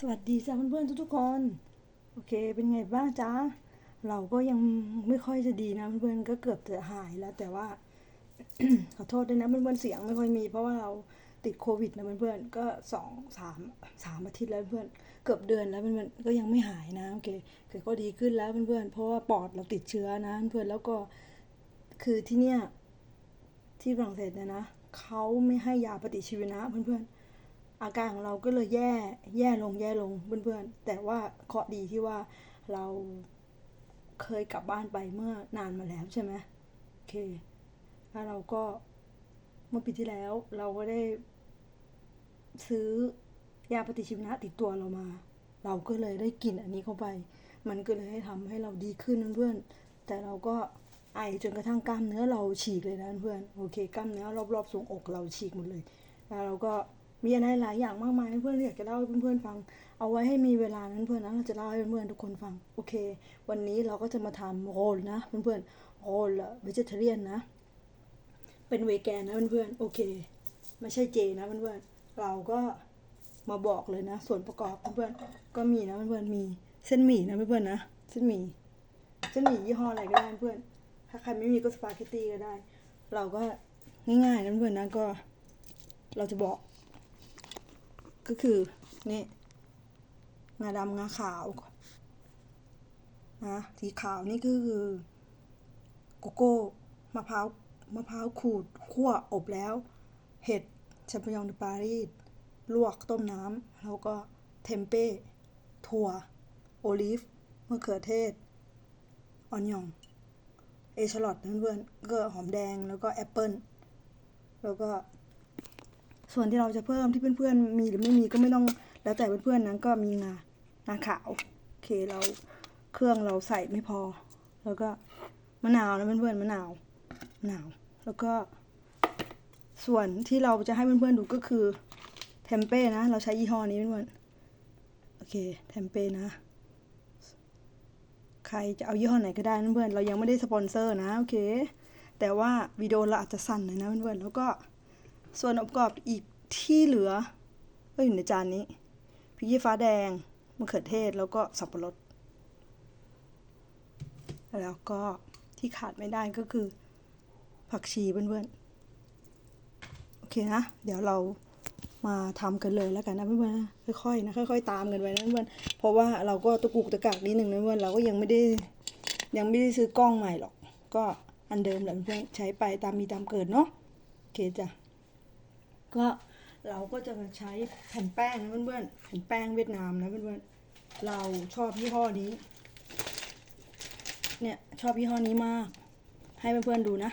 สวัสดีจ้าเพื่อนๆทุกๆคน โอเค เป็นไงบ้างจ๊ะเราก็ยังไม่ค่อยจะดีนะเพื่อนๆก็เกือบจะหายแล้ว แต่ว่าขอโทษด้วยนะเพื่อนๆเสียงไม่ค่อยมี เพราะว่าเราติดโควิดนะเพื่อนๆก็สองสามสามอาทิตย์แล้วเพื่อนเกือบเดือนแล้วเพื่อนๆก็ยังไม่หายนะโอเคแต่ก็ดีขึ้นแล้วเพื่อนๆเพราะว่าปอดเราติดเชื้อนะเพื่อนๆแล้วก็คือที่เนี่ยที่ฝรั่งเศสเนี่ยนะเขาไม่ให้ยาปฏิชีวนะเพื่อนๆ อาการของเราก็เลยแย่แย่ลงแย่ลงเพื่อนๆ แต่ว่าเคราะดีที่ว่าเราเคยกลับบ้านไปเมื่อนานมาแล้วใช่ไหมโอเคแล้วเราก็เมื่อปีที่แล้วเราก็ได้ ซื้อยาปฏิชีวนะติดตัวเรามา เราก็เลยได้กินอันนี้เข้าไป มันก็เลยให้ทำให้เราดีขึ้นเพื่อนๆ แต่เราก็ไอจนกระทั่งกล้ามเนื้อเราฉีกเลยนะเพื่อน โอเค กล้ามเนื้อรอบๆทรวงอกเราฉีกหมดเลย แล้วเราก็ มีอะไรหลายอย่างมากมายเพื่อนๆอยากจะเล่าให้เพื่อนๆฟัง เอาไว้ให้มีเวลานั้นเพื่อนนะเราจะเล่าให้เพื่อนๆทุกคนฟัง โอเค วันนี้เราก็จะมาทำโรลนะเพื่อนๆโรลเวจิเทเรียนนะ เป็นเวแกนนะเพื่อนๆโอเค ไม่ใช่เจนะเพื่อนๆเราก็มาบอกเลยนะ ส่วนประกอบเพื่อนๆก็มีนะเพื่อนๆมีเส้นหมี่นะเพื่อนๆนะเส้นหมี่เส้นหมี่ยี่ห้ออะไรก็ได้เพื่อนถ้าใครไม่มีก็สปาเกตตี้ก็ได้ เราก็ง่ายๆนะเพื่อนๆนะก็ เราจะบอก ก็คือนี่งาดำงาขาวนะสีขาวนี่คือโกโก้มะพร้าวมะพร้าวขูดคั่วอบแล้ว เห็ดแชมเปญองเดปารีสลวกต้มน้ำแล้วก็เทมเป้ถั่ว โอลิฟมะเขือเทศ ออนยอง เอชลอตเพื่อนๆก็หอมแดงแล้วก็แอปเปิลแล้วก็ ส่วนที่เราจะเพิ่มที่เพื่อนๆ มีหรือไม่มีก็ไม่ต้องแล้วแต่เพื่อนๆนั้นก็มีงางาขาวโอเคเราเครื่องเราใส่ไม่พอ แล้วก็มะนาวนะเพื่อนๆมะนาวมะนาว แล้วก็ ส่วนที่เราจะให้เพื่อนๆดูก็คือเทมเป้นะ เราใช้ยี่ห้อนี้เพื่อนๆโอเคเทมเป้นะ ใครจะเอายี่ห้อไหนก็ได้นะเพื่อนเรายังไม่ได้สปอนเซอร์นะโอเค แต่ว่าวิดีโอเราอาจจะสั่นหน่อยนะเพื่อนๆแล้วก็ ส่วนองค์ประกอบอีกที่เหลือ ก็อยู่ในจานนี้พริกชี้ฟ้าแดงมะเขือเทศแล้วก็สับปะรด แล้วก็ที่ขาดไม่ได้ก็คือ ผักชีเพื่อนๆ โอเคนะ เดี๋ยวเรามาทำกันเลยแล้วกันนะเพื่อนๆ ค่อยๆนะค่อยๆ ตามกันไปนะเพื่อนๆ เพราะว่าเราก็ตะกุกตะกักนิดหนึ่งนะเพื่อนเราก็ยังไม่ได้ยังไม่ได้ซื้อกล้องใหม่หรอก ก็อันเดิมแหละเพื่อนๆใช้ไปตามมีตามเกิดเนาะ โอเคจ้ะ ก็เราก็จะมาใช้แผ่นแป้งนะเพื่อนๆแผ่นแป้งเวียดนามนะเพื่อนๆเราชอบยี่ห้อนี้ เนี่ยชอบยี่ห้อนี้มาก ให้เพื่อนๆดูนะ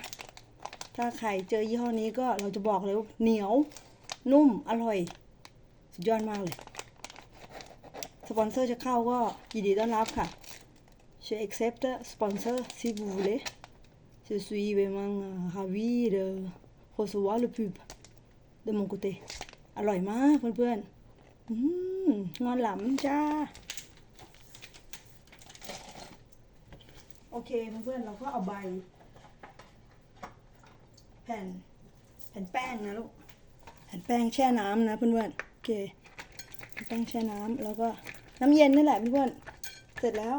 ถ้าใครเจอยี่ห้อนี้ก็เราจะบอกเลยว่าเหนียวนุ่มอร่อย สุดยอดมากเลยสปอนเซอร์จะเข้าก็ยินดีต้อนรับค่ะ Je accepte sponsor si vous voulez. Je suis vraiment ravie de recevoir le pub. De mon côté อร่อยมากเพื่อนๆอืมงอนหลำจ้า โอเคเพื่อนๆเราก็เอาใบ แผ่น แผ่นแป้งนะลูก แผ่นแป้งแช่น้ำนะเพื่อนๆโอเคแป้งแช่น้ำแล้วก็น้ำเย็นนี่แหละเพื่อนๆเสร็จแล้ว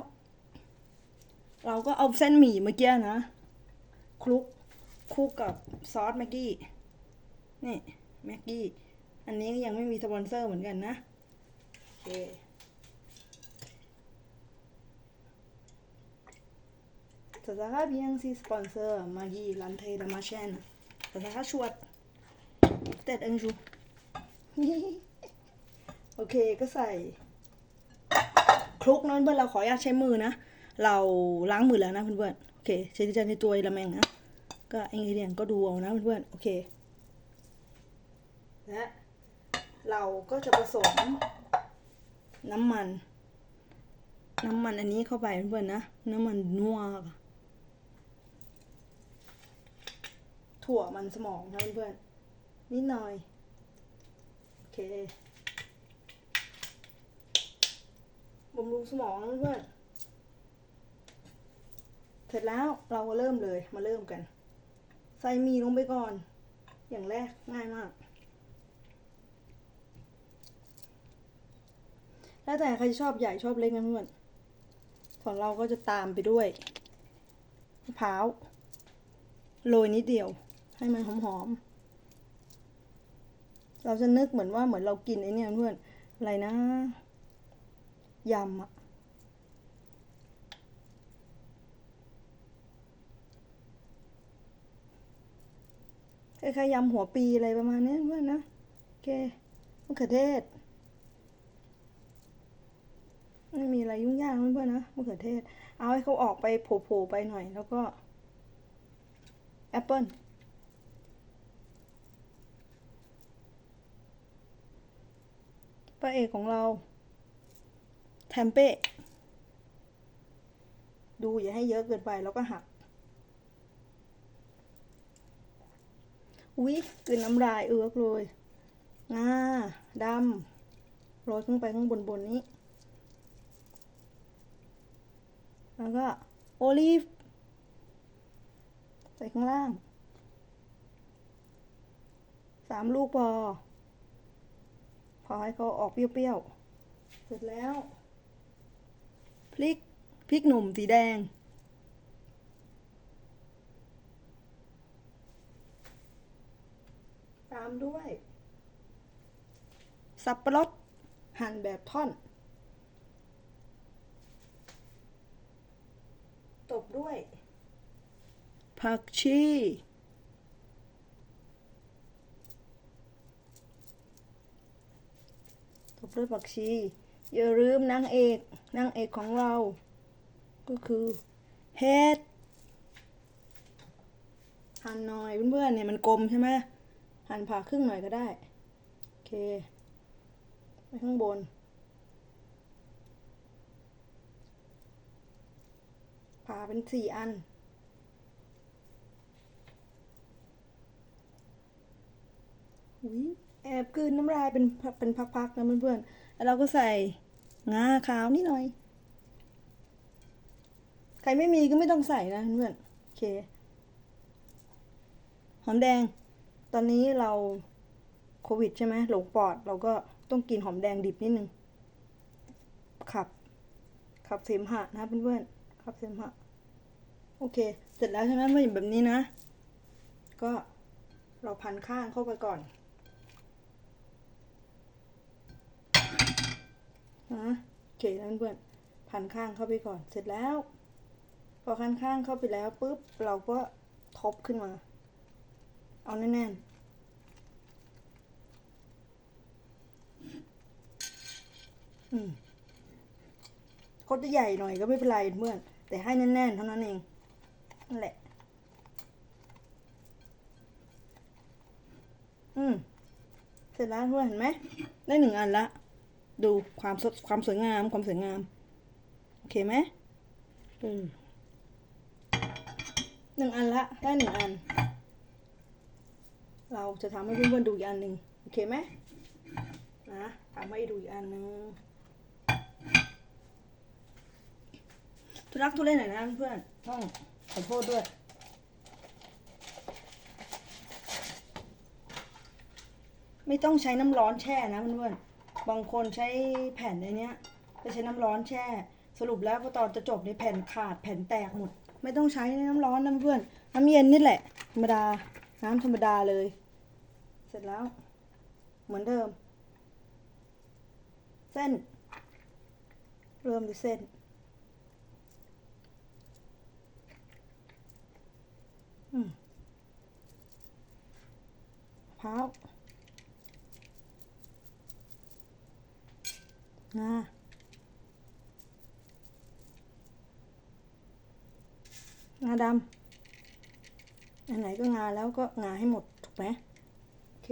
เราก็เอาเส้นหมี่เมื่อกี้นะคลุกคลุกกับซอสแม็กกี้นี่ แม็กกี้ อันนี้ก็ยังไม่มีสปอนเซอร์เหมือนกันนะ โอเค Ça sera bien si sponsor Maggie l'entrée de ma chaîne. Ça sera chouette. Peut-être un jour. โอเคก็ใส่คลุกนะเพื่อนเราขออนุญาตใช้มือนะ เราล้างมือแล้วนะเพื่อนๆโอเคใช้ที่จะในตัวละแมงนะก็เองเดียนก็ดูเอานะเพื่อนๆโอเค และเราก็จะผสมน้ำมัน น้ำมันอันนี้เข้าไปเพื่อนนะ น้ำมันนัวถั่วมันสมองนะเพื่อนนิดหน่อย โอเคบำรุงสมองนะเพื่อนเสร็จแล้วเราก็เริ่มเลยมาเริ่มกัน ใส่มีลงไปก่อน อย่างแรกง่ายมาก แล้วแต่ใครชอบใหญ่ชอบเล็กนะเพื่อนของเราก็จะตามไปด้วยมะพร้าวโรยนิดเดียว ให้มันหอมๆ เราจะนึกเหมือนว่าเหมือนเรากินไอ้นี่เพื่อนอะไรนะยำอะคล้ายๆยำหัวปีอะไรประมาณนี้เพื่อนนะ โอเคมะเขือเทศ ไม่มีอะไรยุ่งยากนเพื่อนๆนะมะเขือเทศ เอาให้เขาออกไปโผล่ๆไปหน่อย แล้วก็แอปเปิ้ลพระเอกของเรา แทมเป้ ดูอย่าให้เยอะเกินไปแล้วก็หัก อุ๊ยกลืนน้ำลายเอือกเลยงาดำโรยขึ้นไปข้างบนบนนี้ แล้วก็โอลีฟใส่ข้างล่างสามลูกพอ พอให้เขาออกเปรี้ยวๆ เสร็จแล้ว พริก พริกหนุ่มสีแดง ตามด้วย สับปะรดหั่นแบบท่อน ตบด้วย ผักชีตบด้วยผักชี อย่าลืมนางเอกนางเอกของเรา ก็คือเห็ดหั่นหน่อยเพื่อนๆเนี่ยมันกลมใช่ไหมหั่นผ่าครึ่งหน่อยก็ได้ โอเค ไปข้างบน ผ่าเป็นสี่อัน อุ๊ย แอบกืนน้ำลายเป็นพักเป็นพักๆนะเพื่อนๆแล้วเราก็ใส่งาขาวนิดหน่อย ใครไม่มีก็ไม่ต้องใส่นะเพื่อนๆโอเค หอมแดง ตอนนี้เราโควิดใช่ไหมหลงปอดเราก็ต้องกินหอมแดงดิบนิดนึง ขับ ขับเสมหะนะเพื่อนๆ ขับเสมหะ โอเค เสร็จแล้วใช่ไหมเมื่ออย่างแบบนี้นะ ก็เราพันข้างเข้าไปก่อน นะโอเคแล้วเพื่อนๆพันข้างเข้าไปก่อน เสร็จแล้ว พอพันข้างเข้าไปแล้วปุ๊บเราก็ทบขึ้นมา เอาแน่นๆอืมเขาจะใหญ่หน่อยก็ไม่เป็นไรเพื่อน แต่ให้แน่นๆเท่านั้นเองนั่นแหละ อืม เสร็จแล้วเพื่อนเห็นไหม ได้หนึ่งอันละ ดูความสดความสวยงามความสวยงาม โอเคไหมอืมหนึ่งอันละได้หนึ่งอัน เราจะทำให้เพื่อนๆดูอีกอันหนึ่งโอเคไหมนะทำให้ดูอีกอันหนึ่งทุรักทุเล่นหน่อยนะเพื่อนๆต้องขอโทษด้วย ไม่ต้องใช้น้ำร้อนแช่นะเพื่อนๆ บางคนใช้แผ่นในเนี้ยไปใช้น้ำร้อนแช่ สรุปแล้วพอตอนจะจบในแผ่นขาดแผ่นแตกหมด ไม่ต้องใช้น้ำร้อนนะเพื่อน น้ำเย็นนี่แหละ ธรรมดา น้ำธรรมดาเลย เสร็จแล้ว เหมือนเดิม เส้น เริ่มด้วยเส้นอืมพร้าว งางาดำอันไหนก็งาแล้วก็งาให้หมด ถูกไหมโอเค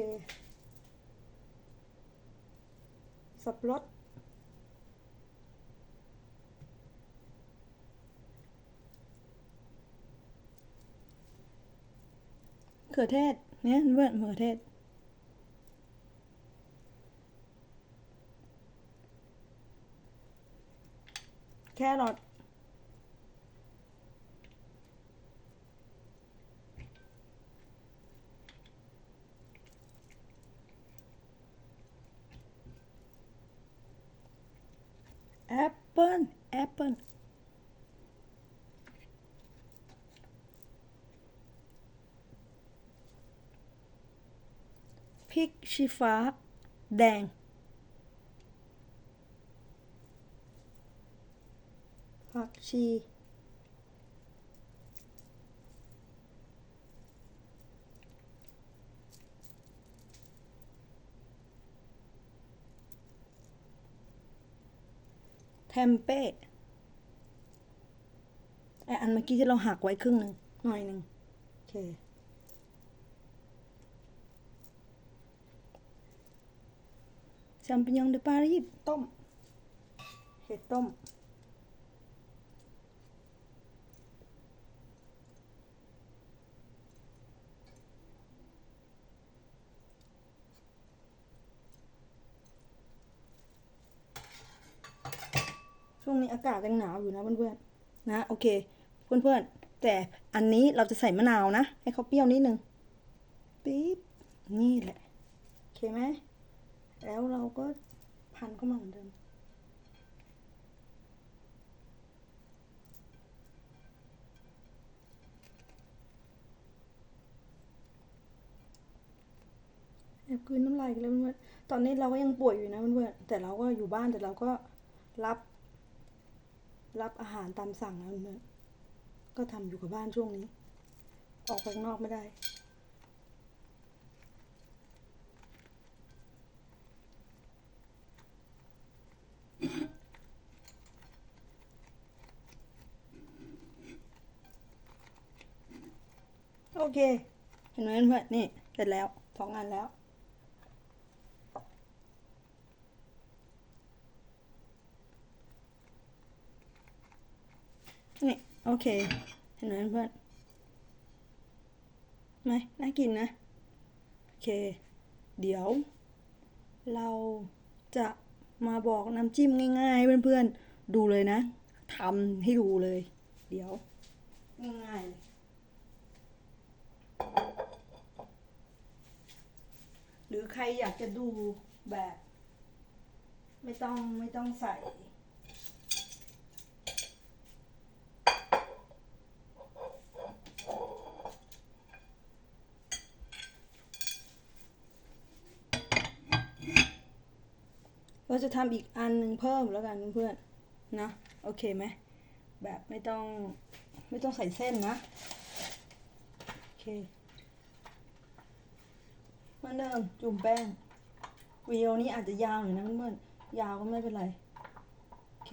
สับรดมะเขือเทศเนี่ยเพื่อนมะเขือเทศ แครอท แอปเปิลแอปเปิลพริกชี้ฟ้า แดง ผักชีเทมเป้ไออันเมื่อกี้ที่เราหักไว้ครึ่งหนึ่งหน่อยหนึ่งโอเคแชมปิญองเดปารีสต้ม เห็ดต้ม ช่วงนี้อากาศยังหนาวอยู่นะเพื่อนๆนะ โอเค เพื่อนๆ แต่อันนี้เราจะใส่มะนาวนะ ให้เขาเปรี้ยวนิดนึงปี๊บนี่แหละโอเคไหมแล้วเราก็พันเข้ามาเหมือนเดิมแอบกลืนน้ำลายกันแล้วเพื่อนๆตอนนี้เราก็ยังป่วยอยู่นะเพื่อนๆแต่เราก็อยู่บ้านแต่เราก็รับ รับอาหารตามสั่งนะเพื่อนๆก็ทำอยู่กับบ้านช่วงนี้ ออกไปข้างนอกไม่ได้ โอเค เห็นไหมเพื่อนนี่ เสร็จแล้วสองอันแล้ว นี่โอเค เห็นไหมเพื่อนไหมน่ากินนะ โอเค เดี๋ยว เราจะมาบอกน้ำจิ้มง่าย ๆ เพื่อนๆ ดูเลยนะทำให้ดูเลย เดี๋ยว ง่ายๆหรือใครอยากจะดูแบบ ไม่ต้องไม่ต้องใส่ เราจะทำอีกอันหนึ่งเพิ่มแล้วกันเพื่อนๆนะโอเคไหมแบบไม่ต้องไม่ต้องใส่เส้นนะโอเคเหมือนเดิมจุ่มแป้งวิดีโอนี้อาจจะยาวหน่อยนะเพื่อนๆยาวก็ไม่เป็นไรโอเค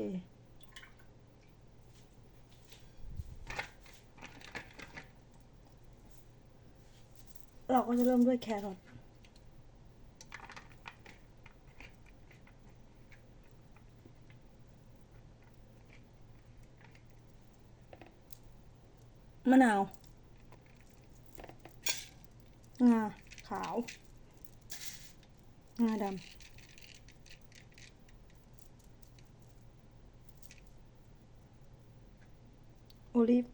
เราก็จะเริ่มด้วยแครอท มะนาวงาขาว งาดำโอลิฟ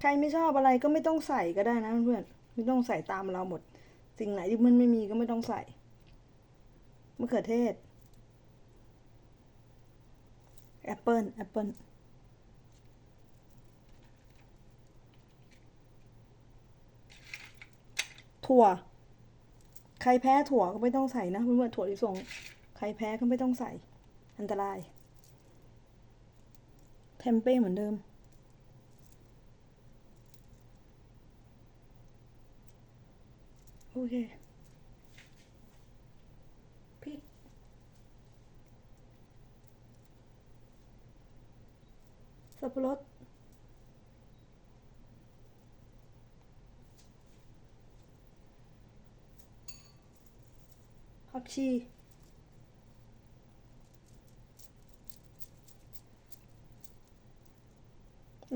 ใครไม่ชอบอะไรก็ไม่ต้องใส่ก็ได้นะเพื่อนๆไม่ต้องใส่ตามเราหมด สิ่งไหนที่มันไม่มีก็ไม่ต้องใส่มะเขือเทศแอปเปิลแอปเปิล ถั่ว ใครแพ้ถั่วก็ไม่ต้องใส่นะเพื่อนๆถั่วลิสงใครแพ้ก็ไม่ต้องใส่ อันตราย เทมเป้เหมือนเดิม โอเคพริกสับปะรด ผักชี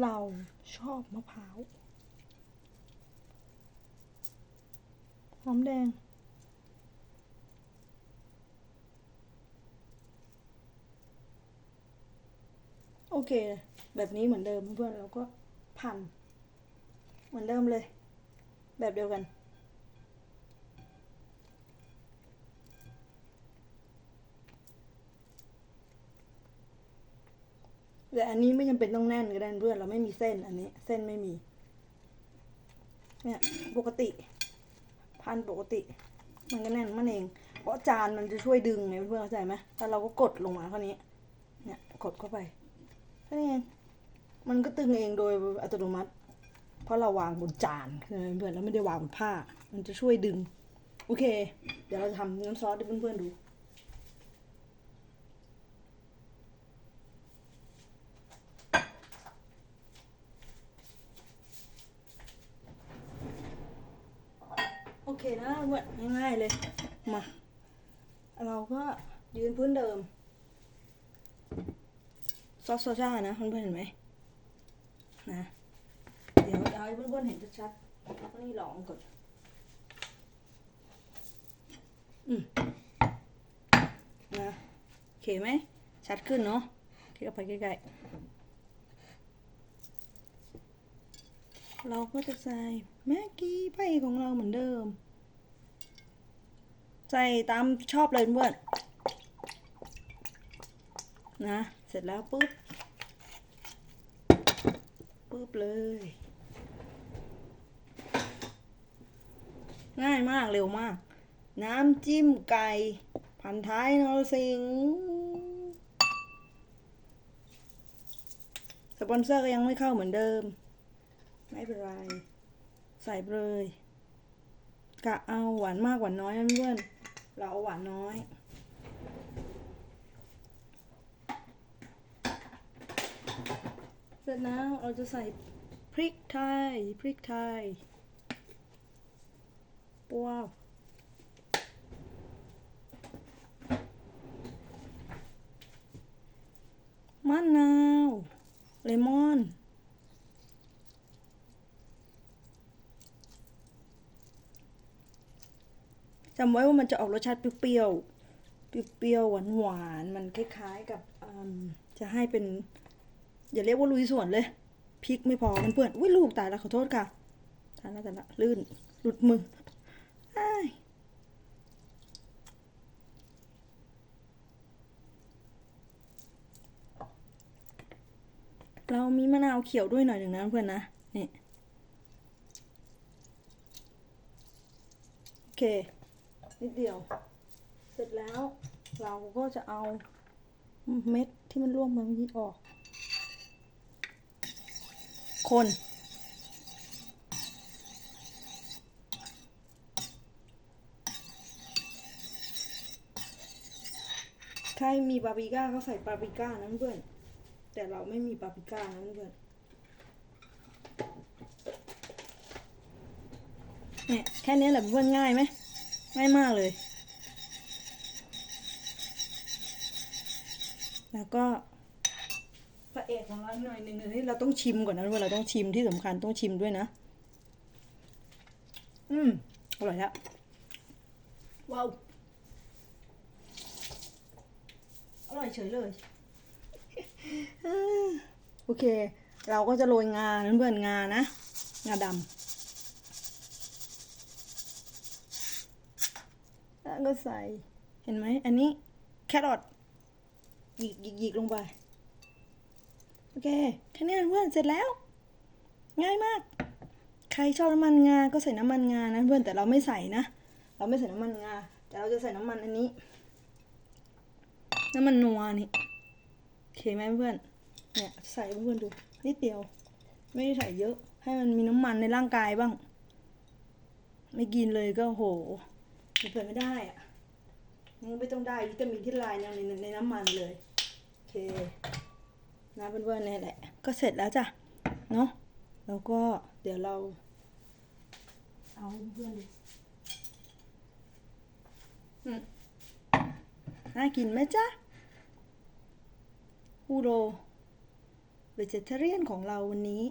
เราชอบมะพร้าว หอมแดง โอเค แบบนี้เหมือนเดิมเพื่อนเราก็พัน เหมือนเดิมเลย แบบเดียวกัน แต่อันนี้ไม่จำเป็นต้องแน่นก็ได้เพื่อนเราไม่มีเส้นอันนี้ เส้นไม่มี เนี่ยปกติ พันปกติ มันก็แน่นมันเอง เพราะจานมันจะช่วยดึงไงเพื่อนเข้าใจไหมแต่เราก็กดลงมาเท่านี้ เนี่ยกดเข้าไปแค่นี้เองมันก็ตึงเองโดยอัตโนมัติ เพราะเราวางบนจานเพื่อนแล้วไม่ได้วางบนผ้า มันจะช่วยดึง โอเค เดี๋ยวเราจะทำน้ำซอสให้เพื่อนๆดู โอ เคนะเพื่อนง่ายๆเลย มา เราก็ยืนพื้นเดิม ซอสโซจ้านะเพื่อนๆเห็นไหมนะ เดี๋ยวเอาให้เพื่อนๆเห็นชัดๆนี่ลองก่อนอืมนะโอเคไหม ชัดขึ้นเนาะคลิกเข้าไปใกล้ๆ เราก็จะใส่แม็กกี้ไปของเราเหมือนเดิม ใส่ตามชอบเลยเพื่อนนะ เสร็จแล้วปุ๊บปุ๊บเลย ง่ายมากเร็วมาก น้ำจิ้มไก่ พันท้ายนรสิงสปอนเซอร์ก็ยังไม่เข้าเหมือนเดิม ไม่เป็นไร ใส่ไปเลยกะเอาหวานมากหวานน้อยนะเพื่อน เราเอาหวานน้อยเสร็จแล้วเราจะใส่พริกไทย พริกไทยว้าวมะนาว เลมอน จำไว้ว่ามันจะออกรสชาติเปรี้ยวๆ เปรี้ยวๆ หวานๆ มันคล้ายๆกับจะให้เป็น อย่าเรียกว่าลุยสวนเลย พริกไม่พอมันเปื่อนอุ้ยลูกตายแล้วขอโทษค่ะตายแล้วแตายละลื่นหลุดมือเรามีมะนาวเขียวด้วยหน่อยหนึ่งนะเพื่อนนะนี่โอเค นิดเดียว เสร็จแล้วเราก็จะเอาเม็ดที่มันร่วงมาเมื่อกี้ออก คน ใครมีปาปริก้าก็ใส่ปาปริก้านะเพื่อน แต่เราไม่มีปาปริก้านะเพื่อนเนี่ยแค่นี้แหละเพื่อนง่ายไหม ง่ายมากเลย แล้วก็พระเอกของเราหน่อยหนึ่งอันนี้เราต้องชิมก่อนนะเพื่อนเราต้องชิมที่สำคัญต้องชิมด้วยนะ อืมอร่อยแล้วว้าวอร่อยเฉยเลยอ่าโอเค เราก็จะโรยงาเพื่อนๆงานะ งาดำ แล้วก็ใส่ เห็นไหม อันนี้แครอทหยิกหยิกหยิกลงไป โอเคแค่นี้เพื่อนเสร็จแล้ว ง่ายมาก ใครชอบน้ำมันงา ก็ใส่น้ำมันงานะเพื่อน แต่เราไม่ใส่นะ เราไม่ใส่น้ำมันงา แต่เราจะใส่น้ำมันอันนี้ น้ำมันนัวนี่โอเคไหมเพื่อน เนี่ยใส่เพื่อนดู นิดเดียว ไม่ได้ใส่เยอะ ให้มันมีน้ำมันในร่างกายบ้าง ไม่กินเลยก็โห มันเปิดไม่ได้อะมันไม่ต้องได้วิตามินที่ลายในในน้ำมันเลยโอเคนะเพื่อนๆนี่แหละ ก็เสร็จแล้วจ้ะเนาะแล้วก็เดี๋ยวเราเอาเพื่อนดูอืมน่ากินไหมจ๊ะฮูโรเวจเทเรียนของเราวันนี้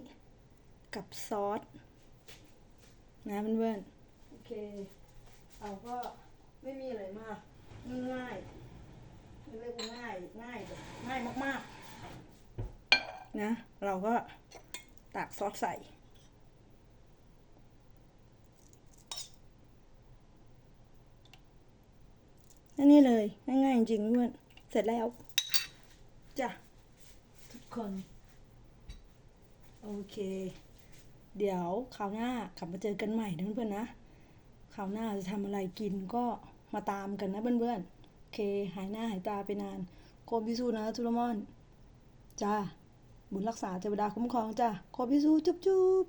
กับซอส นะเพื่อนๆโอเค เราก็ไม่มีอะไรมากง่ายๆไม่เรียกว่าง่ายง่ายแบบง่ายมากๆ นะ เราก็ตักซอสใส่นี่เลย ง่ายๆจริงๆเพื่อนเสร็จแล้ว จ้ะ ทุกคคนโอเค เดี๋ยวคราวหน้ากลับมาเจอกันใหม่นะเพื่อนๆนะ คราวหน้าจะทำอะไรกินก็มาตามกันนะเพื่อนๆโอเค หายหน้าหายตาไปนานโคบิสูนะทุลมอน จ้า บุญรักษาเทวดาคุ้มครองจ้าโคบิสูจุ๊บจุ๊บ